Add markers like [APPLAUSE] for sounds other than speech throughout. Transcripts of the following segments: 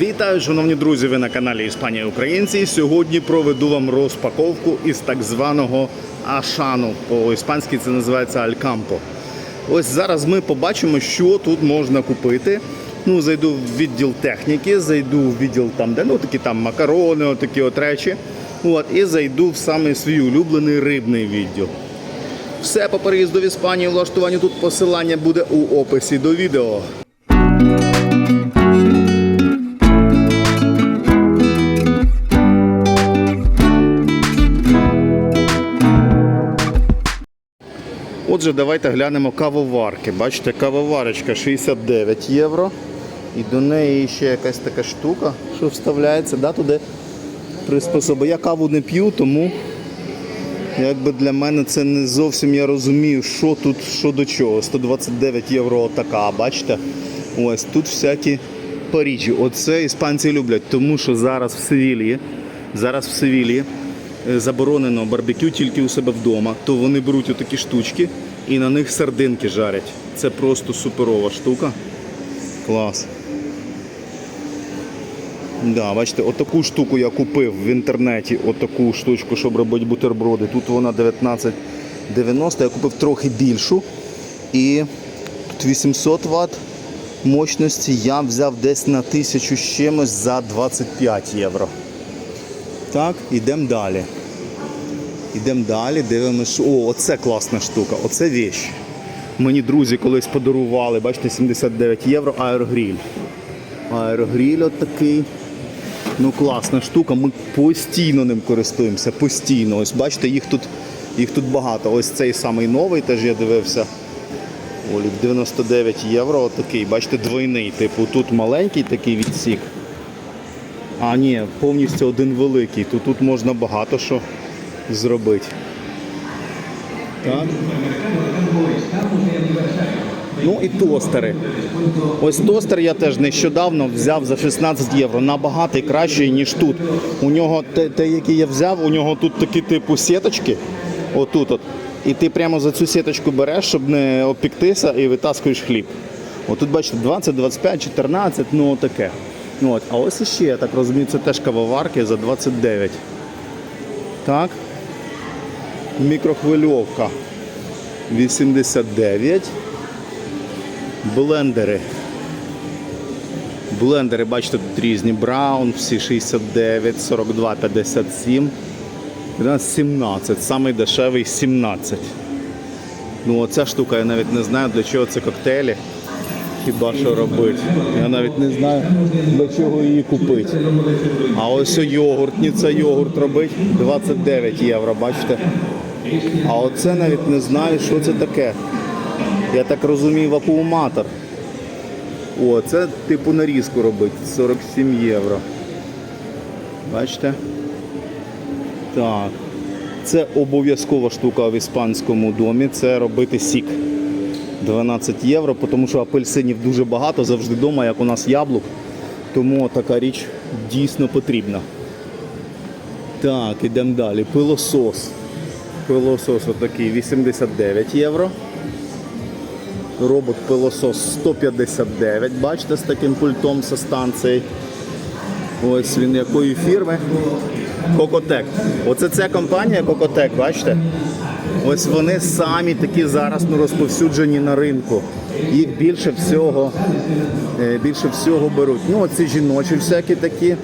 Вітаю, шановні друзі! Ви на каналі Іспанія Українці. Сьогодні проведу вам розпаковку із так званого Ашану. По-іспанськи це називається Алькампо. Ось зараз ми побачимо, що тут можна купити. Ну, зайду в відділ техніки, зайду в відділ там, де ну такі там макарони, отакі от речі. От, і зайду в саме свій улюблений рибний відділ. Все по переїзду в Іспанію, влаштуванню тут посилання буде у описі до відео. Отже, давайте глянемо кавоварки. Бачите, кавоварочка 69 євро. І до неї ще якась така штука, що вставляється да, туди приспособи. Я каву не п'ю, тому якби для мене це не зовсім я розумію, що тут, що до чого. 129 євро така, бачите? Ось тут всякі паріжі. Оце іспанці люблять, тому що зараз в Севілії, зараз в Севілії заборонено барбекю тільки у себе вдома, то вони беруть отакі штучки і на них сардинки жарять. Це просто суперова штука. Клас. Да, бачите, отаку штуку я купив в інтернеті, отаку штучку, щоб робити бутерброди. Тут вона 19,90, я купив трохи більшу. І тут 800 Вт мощності я взяв десь на 1000 з чимось за 25 євро. Так, йдемо далі. Йдемо далі, дивимося. О, оце класна штука, оце віч. Мені друзі колись подарували, бачите, 79 євро аерогріль. Аерогріль такий. Ну класна штука, ми постійно ним користуємося, постійно. Ось бачите, їх тут, їх тут багато. Ось цей самий новий теж я дивився. Олік 99 євро, от такий, бачите, двойний. Типу, тут маленький такий відсік. А ні, повністю один великий. То тут можна багато що зробити. Так. Ну і тостери. Ось тостер я теж нещодавно взяв за 16 євро. Набагато кращий, ніж тут. У нього те, те, який я взяв, у нього тут такі типу сіточки. Отут от. І ти прямо за цю сіточку береш, щоб не опіктися, і витаскуєш хліб. Отут, бачите, 20, 25, 14, ну таке. От. А ось іще, я так розумію, це теж кавоварки за 29. Так. Мікрохвильовка 89. Блендери. Блендери, бачите, тут різні. Браун, всі 69, 42, 57. У нас 17. Самий дешевий 17. Ну оця штука, я навіть не знаю, для чого це коктейлі. Хіба що робити. Я навіть не знаю, для чого її купити. А ось йогуртниця йогурт робить 29 євро, бачите? А оце навіть не знаю, що це таке. Я так розумію, вакууматор. О, це типу нарізку робить 47 євро. Бачите? Так. Це обов'язкова штука в іспанському домі. Це робити сік. 12 євро, тому що апельсинів дуже багато, завжди вдома, як у нас яблук. Тому така річ дійсно потрібна. Так, ідемо далі. Пилосос. Пилосос отакий 89 євро. Робот пилосос 159, бачите, з таким пультом зі станції. Ось він якої фірми? Кокотек. Оце ця компанія Кокотек, бачите? Ось вони самі такі зараз ну, розповсюджені на ринку. Їх більше всього, е, більше всього беруть. Ну, оці жіночі всякі такі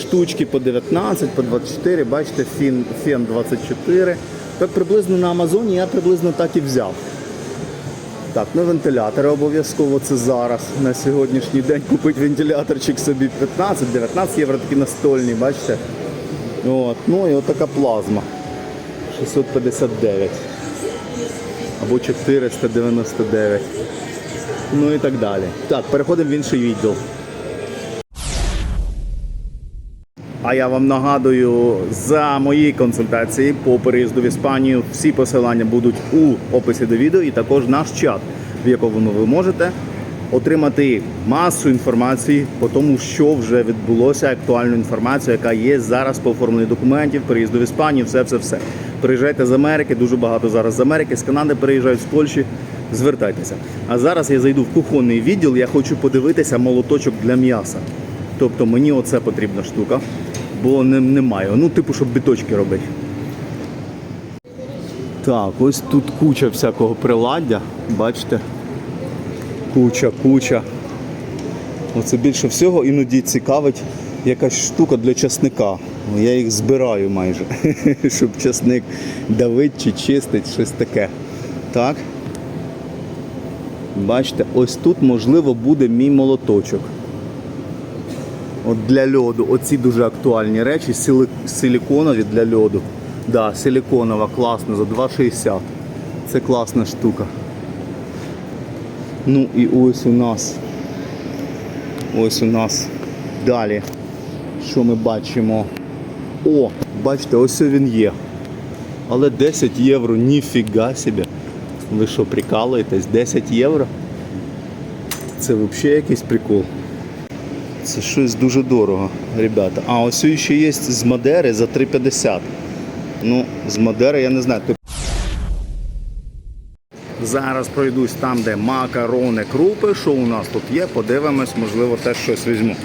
штучки по 19, по 24, бачите, фін, фен 24. Так приблизно на Амазоні я приблизно так і взяв. Так, ну вентилятори обов'язково це зараз. На сьогоднішній день купити вентиляторчик собі 15-19 євро такі настольні, бачите? От. Ну і отака плазма. 659. Або 499. Ну і так далі. Так, переходимо в інший відділ. А я вам нагадую за мої консультації по переїзду в Іспанію. Всі посилання будуть у описі до відео і також наш чат, в якому ви можете отримати масу інформації по тому, що вже відбулося, актуальну інформацію, яка є зараз по оформленню документів, переїзду в Іспанію, все, все, все. Приїжджайте з Америки, дуже багато зараз з Америки, з Канади переїжджають з Польщі. Звертайтеся. А зараз я зайду в кухонний відділ. Я хочу подивитися молоточок для м'яса. Тобто мені оце потрібна штука, бо не, немає. Ну, типу, щоб біточки робити. Так, ось тут куча всякого приладдя, бачите? Куча, куча. Оце більше всього іноді цікавить якась штука для часника. Я їх збираю майже, [LAUGHS] щоб часник давить чи чистить, щось таке. Так. Бачите, ось тут можливо буде мій молоточок. От для льоду. Оці дуже актуальні речі, силіконові для льоду. Да, силіконова, класна, за 2,60. Це класна штука. Ну і ось у нас. Ось у нас далі. Що ми бачимо? О, бачите, ось він є. Але 10 євро, ніфіга собі. Ви що, прикалуєтесь? 10 євро? Це взагалі якийсь прикол. Це щось дуже дорого, ребята. А ось ще є з Мадери за 3,50. Ну, з Мадери я не знаю. Зараз пройдусь там, де макарони, крупи. Що у нас тут є? Подивимось, можливо, теж щось візьму.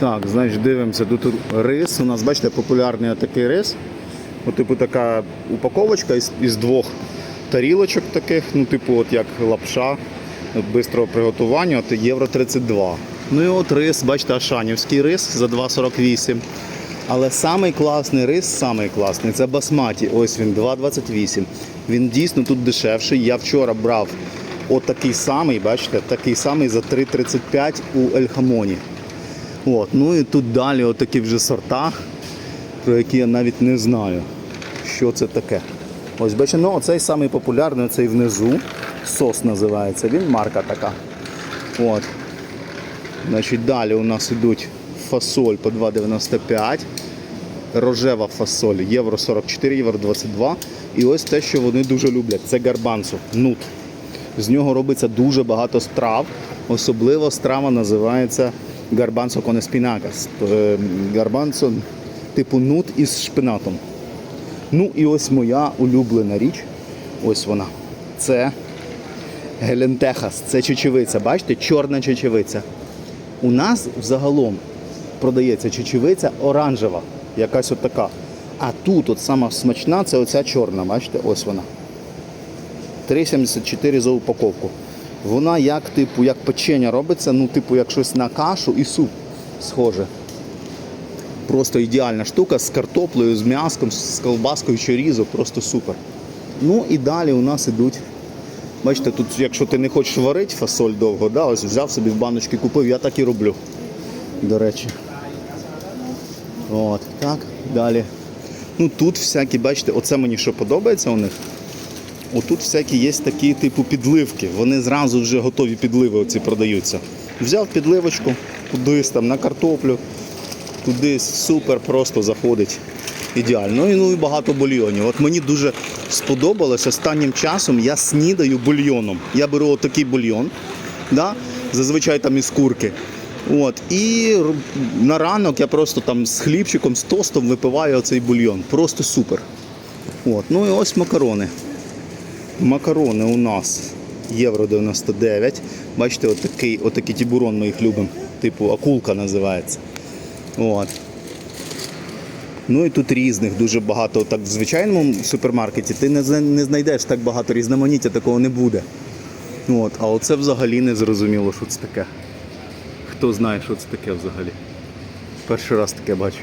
Так, значить, дивимося. Тут рис. У нас, бачите, популярний такий рис. От, типу, така упаковочка із, із двох тарілочок таких, ну, типу, от як лапша от, бистрого приготування, от євро 32. Ну і от рис, бачите, Ашанівський рис за 2,48. Але самий класний рис, самий класний, це басматі. Ось він, 2,28. Він дійсно тут дешевший. Я вчора брав отакий самий, бачите, такий самий за 3,35 у Ельхамоні. От, ну і тут далі отакі вже сорта, про які я навіть не знаю, що це таке. Ось бачите, ну оцей самий популярний, оцей внизу. Сос називається, він марка така. От. Значить, далі у нас йдуть фасоль по 2,95. Рожева фасоль євро 44, євро 22. І ось те, що вони дуже люблять, це гарбанцо, нут. З нього робиться дуже багато страв. Особливо страва називається гарбанцо con espinacas. Гарбанцо типу нут із шпинатом. Ну і ось моя улюблена річ. Ось вона. Це гелентехас, це чечевиця. Бачите, чорна чечевиця. У нас взагалом продається чечевиця оранжева, якась от така. А тут от сама смачна це оця чорна, бачите, ось вона. 3,74 за упаковку. Вона як типу, як печення робиться, ну, типу, як щось на кашу і суп схоже. Просто ідеальна штука з картоплею, з м'яском, з колбаскою, чорізо, просто супер. Ну і далі у нас ідуть. Бачите, тут, якщо ти не хочеш варити фасоль довго, да, ось взяв собі в баночки, купив, я так і роблю. До речі. От, так, далі. Ну тут всякі, бачите, оце мені що подобається у них. Отут всякі є такі типу підливки. Вони зразу вже готові підливи оці продаються. Взяв підливочку, кудись там на картоплю, кудись супер просто заходить. Ідеально. Ну і, ну багато бульйонів. От мені дуже сподобалось останнім часом я снідаю бульйоном. Я беру отакий бульйон, да? зазвичай там із курки. От, і на ранок я просто там з хлібчиком, з тостом випиваю оцей бульйон. Просто супер. От, ну і ось макарони. Макарони у нас євро 99. Бачите, отакий, отакий тібурон ми їх любимо. Типу акулка називається. От. Ну і тут різних дуже багато. Так в звичайному супермаркеті ти не, не знайдеш так багато різноманіття, такого не буде. От. А оце взагалі не зрозуміло, що це таке. Хто знає, що це таке взагалі. Перший раз таке бачу.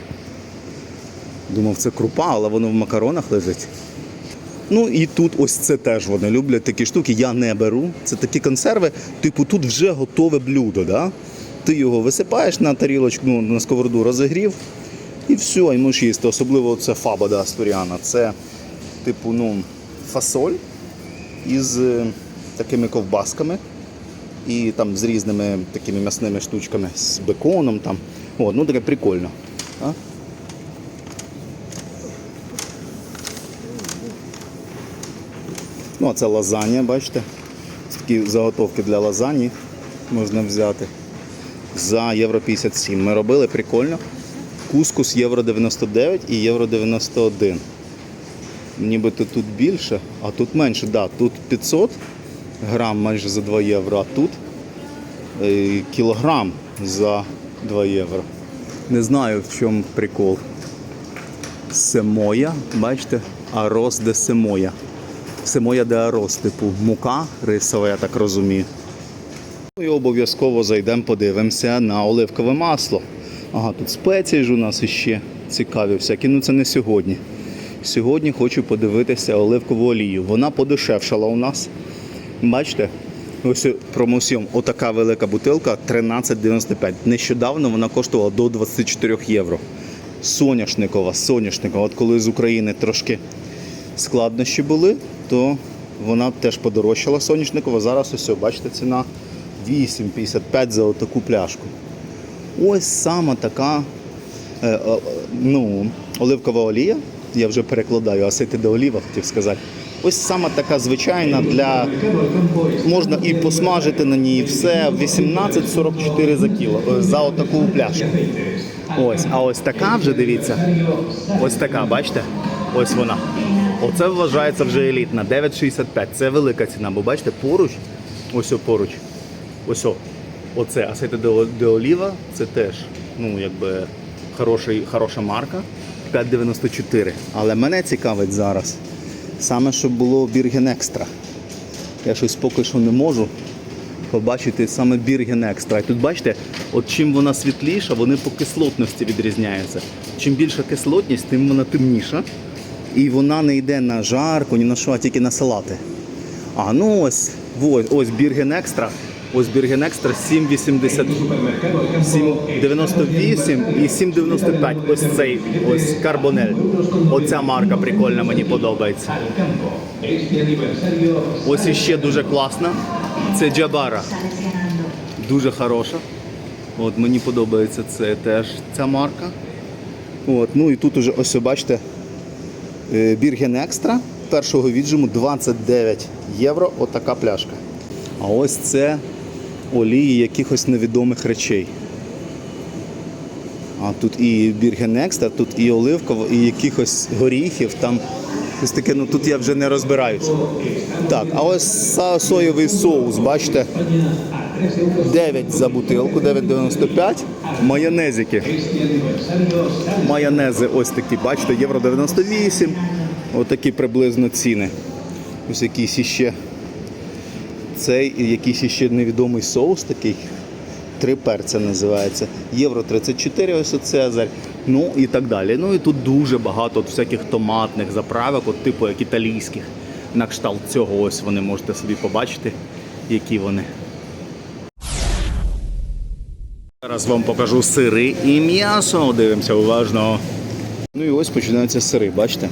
Думав, це крупа, але воно в макаронах лежить. Ну і тут ось це теж вони люблять такі штуки. Я не беру. Це такі консерви, типу тут вже готове блюдо. Да? Ти його висипаєш на тарілочку, ну, на сковороду розігрів і все, і можеш їсти. Особливо це фаба да, асторіана. Це типу ну, фасоль із е, такими ковбасками і там з різними такими м'ясними штучками, з беконом там. О, ну таке прикольно. А? Ну, а це лазанья, бачите? Такі заготовки для лазані можна взяти. За євро 57. Ми робили прикольно. Кускус євро 99 і євро 91. Нібито тут більше, а тут менше. Да, тут 500 грам майже за 2 євро, а тут е, кілограм за 2 євро. Не знаю, в чому прикол. Семоя, бачите, арос де семоя. Семоя де арос, типу мука рисова, я так розумію. Ну І обов'язково зайдемо, подивимося на оливкове масло. Ага, тут спеції ж у нас іще цікаві всякі. Ну це не сьогодні. Сьогодні хочу подивитися оливкову олію. Вона подешевшала у нас. Бачите? Ось промосіум, отака велика бутилка 13,95. Нещодавно вона коштувала до 24 євро. Соняшникова, соняшникова. От коли з України трошки складнощі були, то вона теж подорожчала соняшникова. Зараз ось, бачите, ціна 8,55 за отаку пляшку. Ось саме така е, е, ну, оливкова олія. Я вже перекладаю, асити де оліва, хотів сказати. Ось саме така звичайна для можна і посмажити на ній все 18,44 за кіло е, за отаку пляшку. Ось, а ось така вже дивіться. Ось така, бачите? Ось вона. Оце вважається вже елітна. 9,65. Це велика ціна, бо бачите, поруч, ось поруч. Ось. Оце асети де, де оліва, це теж ну, якби хороший, хороша марка. 5,94. Але мене цікавить зараз. Саме щоб було Бірген Екстра. Я щось поки що не можу побачити саме Бірген Екстра. І тут бачите, от чим вона світліша, вони по кислотності відрізняються. Чим більша кислотність, тим вона темніша. І вона не йде на жарку, ні на що, а тільки на салати. А ну ось, ось, ось Бірген Екстра. Ось Бірген Екстра 7,80, 7,98 і 7,95. Ось цей ось Карбонель. Оця марка прикольна, мені подобається. Ось іще дуже класна. Це Джабара. Дуже хороша. От мені подобається це теж ця марка. От, ну і тут уже ось бачите. Е, Бірген Екстра першого віджиму 29 євро. Отака пляшка. А ось це олії якихось невідомих речей. А тут і Бірген Екстра, тут і оливково, і якихось горіхів, там щось таке, ну тут я вже не розбираюсь. Так, а ось соєвий соус, бачите, 9 за бутилку, 9,95. Майонезики. Майонези ось такі, бачите, євро 98. Отакі приблизно ціни. Ось якийсь іще цей якийсь іще невідомий соус такий. Три перця називається. Євро 34, ось Цезарь. Ну і так далі. Ну і тут дуже багато от всяких томатних заправок, от типу як італійських. На кшталт цього ось вони можете собі побачити, які вони. Зараз вам покажу сири і м'ясо. Дивимося уважно. Ну і ось починаються сири, бачите?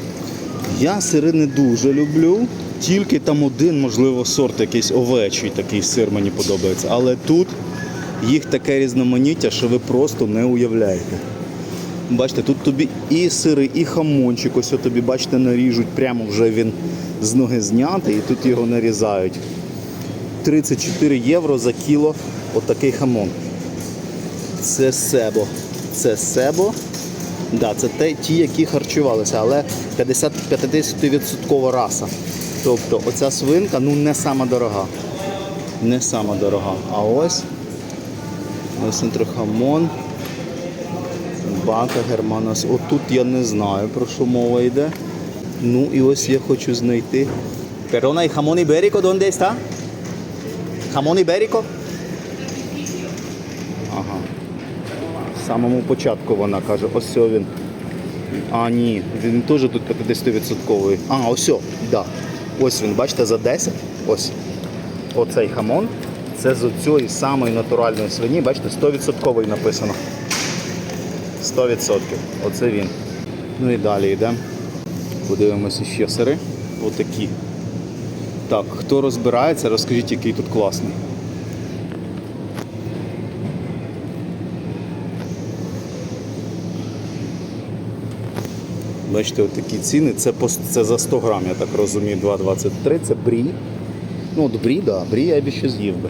Я сири не дуже люблю, тільки там один, можливо, сорт якийсь овечий такий сир мені подобається. Але тут їх таке різноманіття, що ви просто не уявляєте. Бачите, тут тобі і сири, і хамончик, ось тобі, бачите, наріжуть, прямо вже він з ноги знятий, і тут його нарізають. 34 євро за кіло отакий хамон. Це себо. Це себо. Да, це те, ті, які харчувалися, але 50 50% раса. Тобто оця свинка ну не сама дорога. Не сама дорога. А ось ось хамон. Бака Германос. Отут я не знаю про що мова йде. Ну і ось я хочу знайти. Перона і хамон іберіко, де está? Хамон іберіко? Ага. В самому початку вона каже, ось він. А, ні, він теж тут 50%. А, ось, о, да. Ось він, бачите, за 10. Ось. Оцей хамон. Це з цієї самої натуральної свині, бачите, 100% написано. 100%. Оце він. Ну і далі йдемо. Подивимося ще сири. Отакі. Так, хто розбирається, розкажіть, який тут класний. Бачите, отакі ціни. Це, це за 100 грам, я так розумію, 2,23. Це брі. Ну, от брі, да, брі я б ще з'їв би.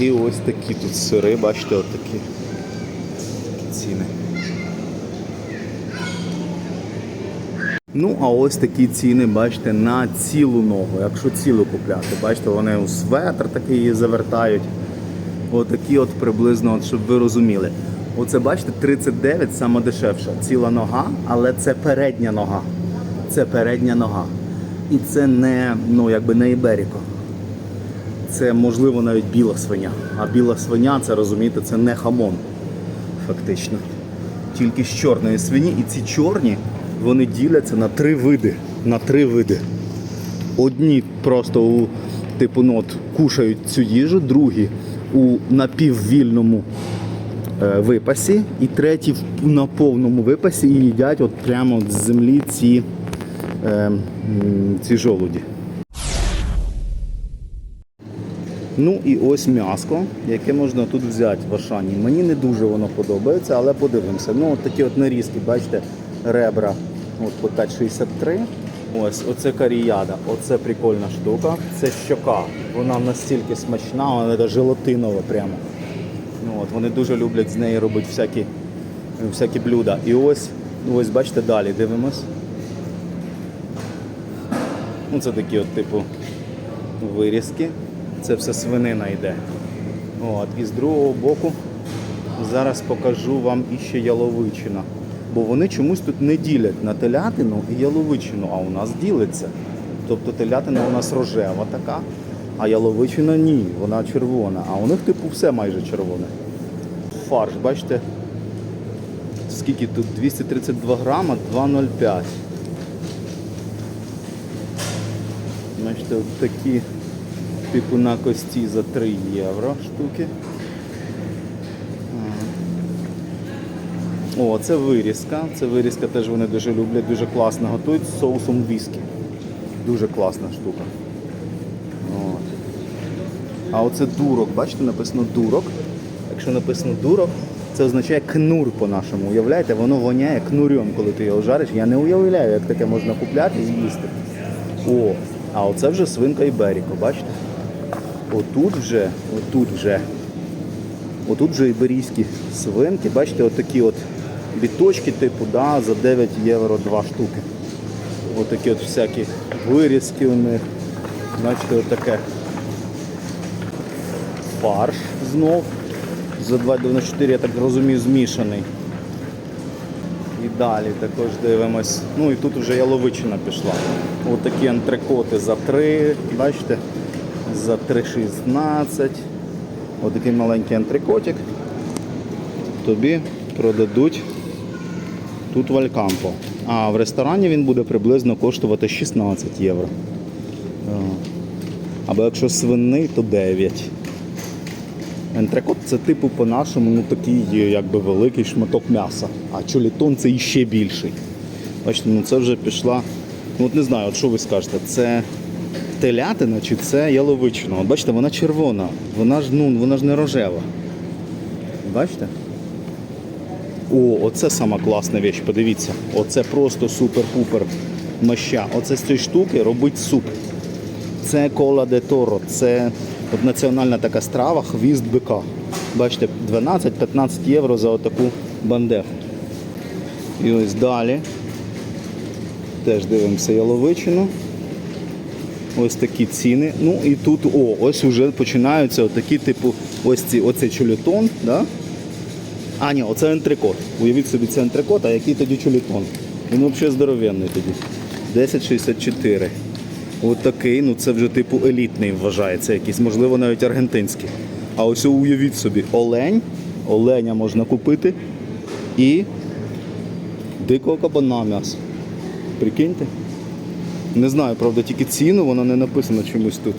І ось такі тут сири, бачите, от такі. Ну, а ось такі ціни, бачите, на цілу ногу. Якщо цілу купляти, бачите, вони у светр такий завертають. Отакі от приблизно, от, щоб ви розуміли. Оце бачите, 39 саме дешевша. Ціла нога, але це передня нога. Це передня нога. І це не, ну, якби не Іберіко. Це можливо навіть біла свиня. А біла свиня, це розумієте, це не хамон, фактично. Тільки з чорної свині. І ці чорні вони діляться на три види. На три види. Одні просто у типу ну, от, кушають цю їжу, другі у напіввільному е, випасі, і треті на повному випасі і їдять от прямо з землі ці, е, ці жолуді. Ну і ось м'яско, яке можна тут взяти в Ашані. Мені не дуже воно подобається, але подивимося. Ну, от такі от нарізки, бачите, ребра от по 5,63. Ось, оце каріяда, оце прикольна штука. Це щока. Вона настільки смачна, вона желатинова прямо. Ну, от, вони дуже люблять з неї робити всякі, всякі блюда. І ось, ось бачите, далі дивимось. Ну, це такі от, типу, вирізки. Це все свинина йде. От. І з другого боку зараз покажу вам іще яловичина. Бо вони чомусь тут не ділять на телятину і яловичину, а у нас ділиться. Тобто телятина у нас рожева така, а яловичина ні, вона червона. А у них типу все майже червоне. Фарш, бачите? Скільки тут? 232 грама, 2,05. Бачите, от такі типу на кості за 3 євро штуки. О, це вирізка. Це вирізка теж вони дуже люблять, дуже класно готують з соусом віскі. Дуже класна штука. От. А оце дурок, бачите, написано дурок. Якщо написано дурок, це означає кнур по-нашому. Уявляєте, воно воняє кнурем, коли ти його жариш. Я не уявляю, як таке можна купляти і їсти. О, а оце вже свинка Іберіко, бачите? Отут вже, отут вже, отут вже іберійські свинки, бачите, отакі от біточки, типу, да, за 9 євро два штуки. Отакі от всякі вирізки у них. Бачите, отаке фарш знов. За 2,94, я так розумію, змішаний. І далі також дивимось. Ну і тут вже яловичина пішла. Ось такі антрикоти за 3, бачите, за 3,16. Ось такий маленький антрикотик. Тобі продадуть тут в Алькампо. А в ресторані він буде приблизно коштувати 16 євро. Або якщо свинний, то 9. Ентрекот це типу по-нашому ну, такий е, якби великий шматок м'яса. А чолітон це іще більший. Бачите, ну це вже пішла. Ну от не знаю, от що ви скажете, це телятина чи це яловичина? От бачите, вона червона, вона ж ну, вона ж не рожева. Бачите? О, оце сама класна річ, подивіться. Оце просто супер-пупер моща. Оце з цієї штуки робить суп. Це кола де торо, це от національна така страва, хвіст бика. Бачите, 12-15 євро за отаку бандеху. І ось далі. Теж дивимося яловичину. Ось такі ціни. Ну і тут, о, ось вже починаються отакі, типу, ось ці, оцей чулітон, да? А, ні, оце антрикот. Уявіть собі, це антрикот, а який тоді чулітон? Він взагалі здоровенний тоді. 10,64. От такий, ну це вже типу елітний вважається якийсь, можливо, навіть аргентинський. А ось уявіть собі, олень, оленя можна купити і дикого кабана м'ясо. Прикиньте? Не знаю, правда, тільки ціну, воно не написано чомусь тут.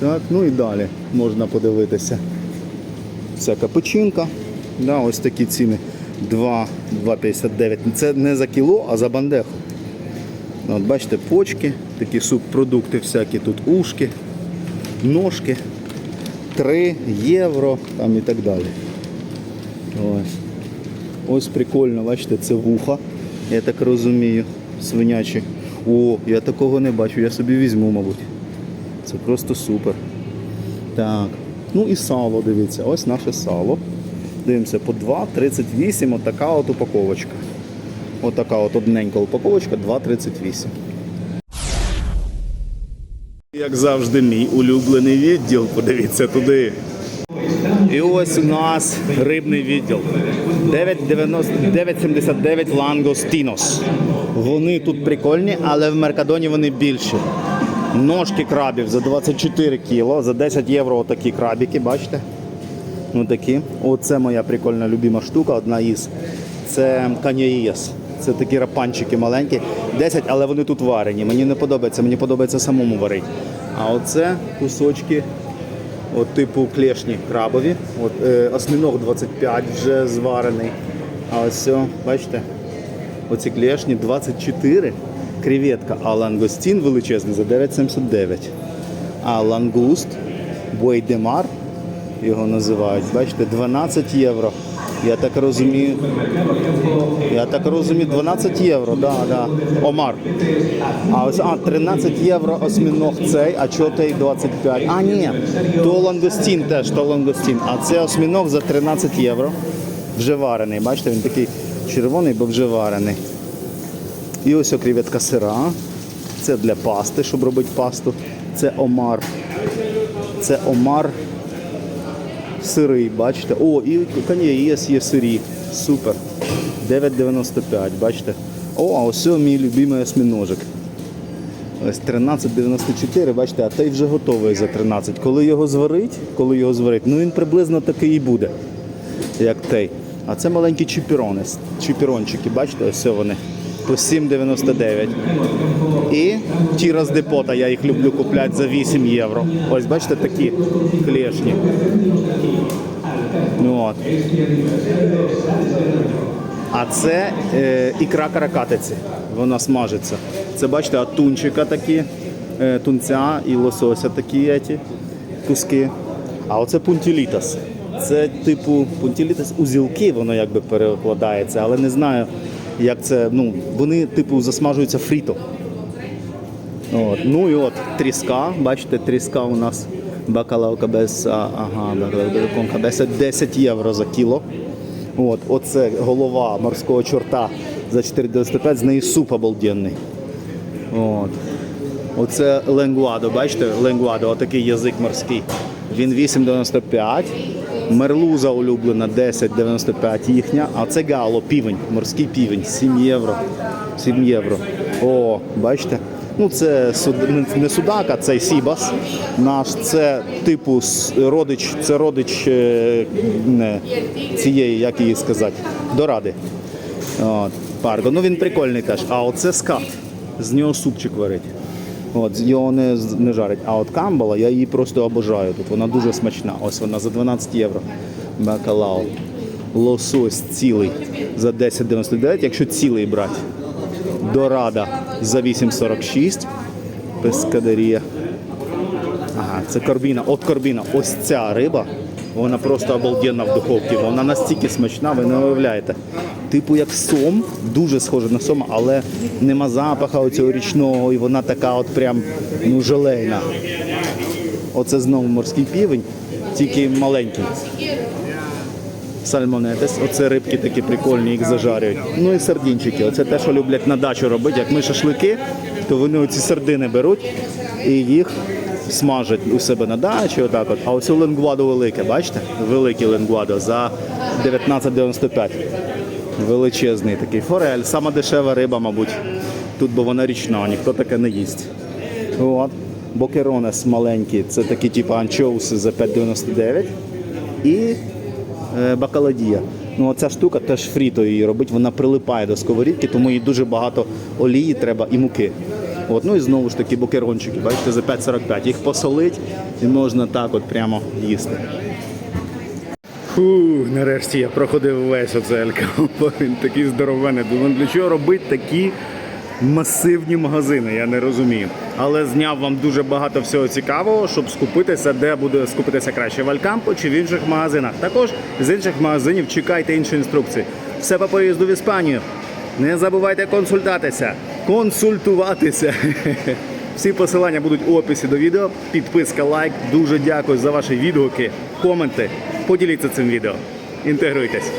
Так, ну і далі можна подивитися. Всяка печінка. Да, ось такі ціни. 2, 2,59. Це не за кіло, а за бандеху. От бачите, почки, такі субпродукти всякі, тут ушки, ножки, 3 євро там і так далі. Ось. Ось прикольно, бачите, це вуха, я так розумію, свинячі. О, я такого не бачу, я собі візьму, мабуть. Це просто супер. Так. Ну і сало, дивіться, ось наше сало. Дивимося по 2,38, отака от упаковочка. Отака от одненька упаковочка 2,38. Як завжди, мій улюблений відділ. Подивіться туди. І ось у нас рибний відділ. 9,90 9,79 лангостінос. Вони тут прикольні, але в Меркадоні вони більші. Ножки крабів за 24 кіло, за 10 євро отакі крабики, бачите? Ну. Оце моя прикольна любима штука, одна із. Це каняїяс. Це такі рапанчики маленькі. 10, але вони тут варені. Мені не подобається, мені подобається самому варити. А оце кусочки от типу клешні крабові. От, е, осьміног 25 вже зварений. А ось, бачите, оці клешні 24. Креветка, а лангостін величезний за 9,79. А лангуст, бойдемар, його називають, бачите, 12 євро. Я так розумію. Я так розумію, 12 євро, да, да. Омар. А ось а, 13 євро осьміног цей, а чого той 25? А, ні, то лангостін теж, то лангостін. А це осьміног за 13 євро. Вже варений. Бачите, він такий червоний, бо вже варений. І ось креветка сира. Це для пасти, щоб робити пасту. Це омар. Це омар сирий, бачите. О, і канєєс є сирі. Супер. 9,95, бачите. О, ось мій любимий осьміножик. Ось 13,94, бачите, а той вже готовий за 13. Коли його зварить, коли його зварить, ну він приблизно такий і буде, як той. А це маленькі чіпірони, чіпірончики, бачите, ось вони. По 7,99. І ті з депота, я їх люблю купляти за 8 євро. Ось бачите такі клешні. Ну, От. А це е, ікра каракатиці. Вона смажиться. Це бачите, а тунчика такі, е, тунця і лосося такі еті, куски. А оце пунтілітас. Це типу пунтілітас узілки, воно якби перекладається, але не знаю, як це. Ну, вони типу засмажуються фріто. От. Ну і от тріска, бачите, тріска у нас бакалавка без, ага, бакалавка без 10 євро за кіло. От, оце голова морського чорта за 4,95, з неї суп обалденний. От. Оце ленгуадо, бачите, ленгуадо, отакий язик морський. Він 8,95. Мерлуза улюблена 10,95 їхня. А це гало, півень, морський півень, 7 євро. 7 євро. О, бачите? Ну, це не- судак, а цей Сібас. Наш це типу родич, це родич е, не, цієї, як її сказати, доради. От, парго. Ну він прикольний теж. А оце скат. З нього супчик варить. От, його не, не жарять. А от камбала, я її просто обожаю. Тут вона дуже смачна. Ось вона за 12 євро. Бакалау. Лосось цілий за 10,99, якщо цілий брати. Дорада за 8,46. Пескадарія. Ага, це корбіна. От корбіна. Ось ця риба. Вона просто обалденна в духовці. Вона настільки смачна, ви не уявляєте. Типу як сом, дуже схожа на сома, але нема запаха оцього річного, і вона така от прям ну, желейна. Оце знову морський півень, тільки маленький. Сальмонетес, оце рибки такі прикольні, їх зажарюють. Ну і сардінчики. Оце те, що люблять на дачу робити. Як ми шашлики, то вони оці сардини беруть і їх смажать у себе на дачі. Отак от. А ось ленгвадо велике, бачите? Великий ленгвадо за 19,95. Величезний такий форель, сама дешева риба, мабуть. Тут, бо вона річна, ніхто таке не їсть. От. Бокеронес маленькі, це такі типу анчоуси за 5,99. І е, бакаладія. Ну, оця штука теж фріто її робить, вона прилипає до сковорідки, тому їй дуже багато олії треба і муки. От, ну і знову ж таки бокерончики, бачите, за 5,45. Їх посолить і можна так от прямо їсти. Фу, нарешті я проходив весь оцей Алькампо, він такий здоровений. Думаю, для чого робити такі масивні магазини, я не розумію. Але зняв вам дуже багато всього цікавого, щоб скупитися, де буде скупитися краще в Алькампо чи в інших магазинах. Також з інших магазинів чекайте інші інструкції. Все по поїзду в Іспанію. Не забувайте консультатися, консультуватися. Всі посилання будуть у описі до відео. Підписка, лайк. Дуже дякую за ваші відгуки, коменти. Поділіться цим відео. Інтегруйтесь.